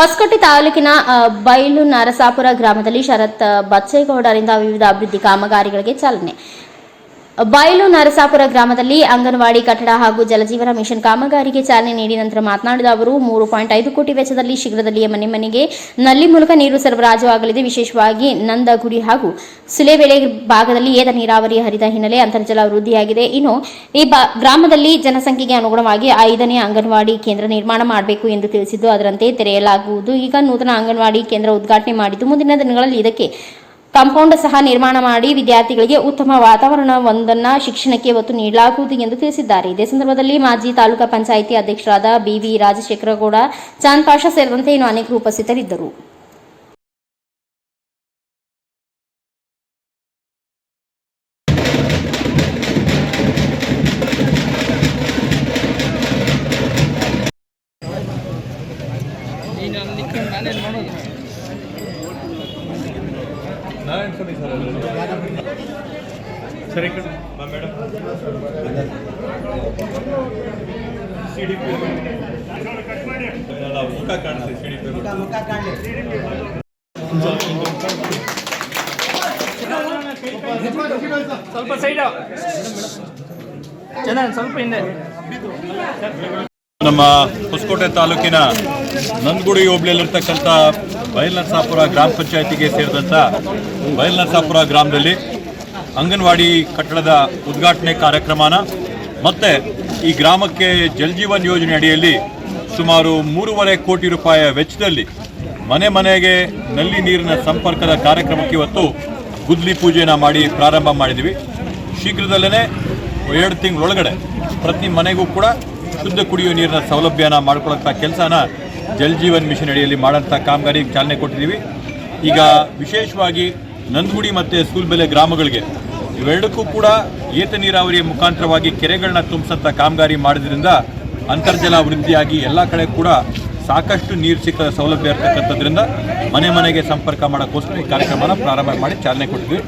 ಹೊಸಕೋಟೆ ತಾಲೂಕಿನ ಬೈಲು ನರಸಾಪುರ ಗ್ರಾಮದಲ್ಲಿ ಶರತ್ ಬಚ್ಚೇಗೌಡರಿಂದ ವಿವಿಧ ಅಭಿವೃದ್ಧಿ ಕಾಮಗಾರಿಗಳಿಗೆ ಚಾಲನೆ. ಬಯಲು ನರಸಾಪುರ ಗ್ರಾಮದಲ್ಲಿ ಅಂಗನವಾಡಿ ಕಟ್ಟಡ ಹಾಗೂ ಜಲಜೀವನ ಮಿಷನ್ ಕಾಮಗಾರಿಗೆ ಚಾಲನೆ ನೀಡಿ ನಂತರ ಮಾತನಾಡಿದ ಅವರು, ಮೂರು ಪಾಯಿಂಟ್ ಐದು ಕೋಟಿ ವೆಚ್ಚದಲ್ಲಿ ಶೀಘ್ರದಲ್ಲಿಯೇ ಮನೆ ಮನೆಗೆ ನಲ್ಲಿ ಮೂಲಕ ನೀರು ಸರಬರಾಜು ಆಗಲಿದೆ ವಿಶೇಷವಾಗಿ ನಂದಗುಡಿ ಹಾಗೂ ಸುಲೆಬೆಳೆ ಭಾಗದಲ್ಲಿ ಏತ ನೀರಾವರಿ ಹರಿದ ಹಿನ್ನೆಲೆ ಅಂತರ್ಜಲ ವೃದ್ಧಿಯಾಗಿದೆ. ಇನ್ನು ಈ ಗ್ರಾಮದಲ್ಲಿ ಜನಸಂಖ್ಯೆಗೆ ಅನುಗುಣವಾಗಿ ಐದನೇ ಅಂಗನವಾಡಿ ಕೇಂದ್ರ ನಿರ್ಮಾಣ ಮಾಡಬೇಕು ಎಂದು ತಿಳಿಸಿದ್ದು, ಅದರಂತೆ ತೆರೆಯಲಾಗುವುದು. ಈಗ ನೂತನ ಅಂಗನವಾಡಿ ಕೇಂದ್ರ ಉದ್ಘಾಟನೆ ಮಾಡಿದ್ದು, ಮುಂದಿನ ದಿನಗಳಲ್ಲಿ ಇದಕ್ಕೆ ಕಾಂಪೌಂಡ್ ಸಹ ನಿರ್ಮಾಣ ಮಾಡಿ ವಿದ್ಯಾರ್ಥಿಗಳಿಗೆ ಉತ್ತಮ ವಾತಾವರಣವೊಂದನ್ನ ಶಿಕ್ಷಣಕ್ಕೆ ಒತ್ತು ನೀಡಲಾಗುವುದು ಎಂದು ತಿಳಿಸಿದ್ದಾರೆ. ಇದೇ ಸಂದರ್ಭದಲ್ಲಿ ಮಾಜಿ ತಾಲೂಕಾ ಪಂಚಾಯಿತಿ ಅಧ್ಯಕ್ಷರಾದ ಬಿವಿ ರಾಜಶೇಖರಗೌಡ, ಚಾಂದ್ ಪಾಷ ಸೇರಿದಂತೆ ಇನ್ನು ಅನೇಕರು ಉಪಸ್ಥಿತರಿದ್ದರು. ಸರಿ ಮುಖ ಸ್ವಲ್ಪ ಸೈಡ್ ಸ್ವಲ್ಪ ಹಿಂದೆ. ನಮ್ಮ ಹೊಸಕೋಟೆ ತಾಲೂಕಿನ ನಂದಗುಡಿ ಹೋಬಳಿಯಲ್ಲಿರ್ತಕ್ಕಂಥ ಬಯಲ್ನರಸಾಪುರ ಗ್ರಾಮ ಪಂಚಾಯತಿಗೆ ಸೇರಿದಂಥ ಬಯಲ್ನರಸಾಪುರ ಗ್ರಾಮದಲ್ಲಿ ಅಂಗನವಾಡಿ ಕಟ್ಟಡದ ಉದ್ಘಾಟನೆ ಕಾರ್ಯಕ್ರಮನ ಮತ್ತು ಈ ಗ್ರಾಮಕ್ಕೆ ಜಲಜೀವನ್ ಯೋಜನೆ ಅಡಿಯಲ್ಲಿ ಸುಮಾರು ಮೂರುವರೆ ಕೋಟಿ ರೂಪಾಯಿಯ ವೆಚ್ಚದಲ್ಲಿ ಮನೆ ಮನೆಗೆ ನಲ್ಲಿ ನೀರಿನ ಸಂಪರ್ಕದ ಕಾರ್ಯಕ್ರಮಕ್ಕೆ ಇವತ್ತು ಗುದ್ಲಿ ಪೂಜೆನ ಮಾಡಿ ಪ್ರಾರಂಭ ಮಾಡಿದ್ವಿ. ಶೀಘ್ರದಲ್ಲೇ ಎರಡು ತಿಂಗಳೊಳಗಡೆ ಪ್ರತಿ ಮನೆಗೂ ಕೂಡ ಶುದ್ಧ ಕುಡಿಯುವ ನೀರಿನ ಸೌಲಭ್ಯನ ಮಾಡ್ಕೊಳ್ಳೋಂಥ ಕೆಲಸನ ಜಲ್ ಜೀವನ್ ಮಿಷನ್ ಅಡಿಯಲ್ಲಿ ಮಾಡೋಂಥ ಕಾಮಗಾರಿಗೆ ಚಾಲನೆ ಕೊಟ್ಟಿದ್ದೀವಿ. ಈಗ ವಿಶೇಷವಾಗಿ ನಂದಗುಡಿ ಮತ್ತು ಸೂಲ್ಬೆಲೆ ಗ್ರಾಮಗಳಿಗೆ ಇವೆರಡಕ್ಕೂ ಕೂಡ ಏತ ನೀರಾವರಿಯ ಮುಖಾಂತರವಾಗಿ ಕೆರೆಗಳನ್ನ ತುಂಬಿಸಂಥ ಕಾಮಗಾರಿ ಮಾಡೋದ್ರಿಂದ ಅಂತರ್ಜಲ ವೃದ್ಧಿಯಾಗಿ ಎಲ್ಲ ಕಡೆ ಕೂಡ ಸಾಕಷ್ಟು ನೀರು ಸಿಕ್ಕ ಸೌಲಭ್ಯ ಇರ್ತಕ್ಕಂಥದ್ರಿಂದ ಮನೆ ಮನೆಗೆ ಸಂಪರ್ಕ ಮಾಡೋಕ್ಕೋಸ್ಕರ ಈ ಕಾರ್ಯಕ್ರಮನ ಪ್ರಾರಂಭ ಮಾಡಿ ಚಾಲನೆ ಕೊಟ್ಟಿದ್ವಿ.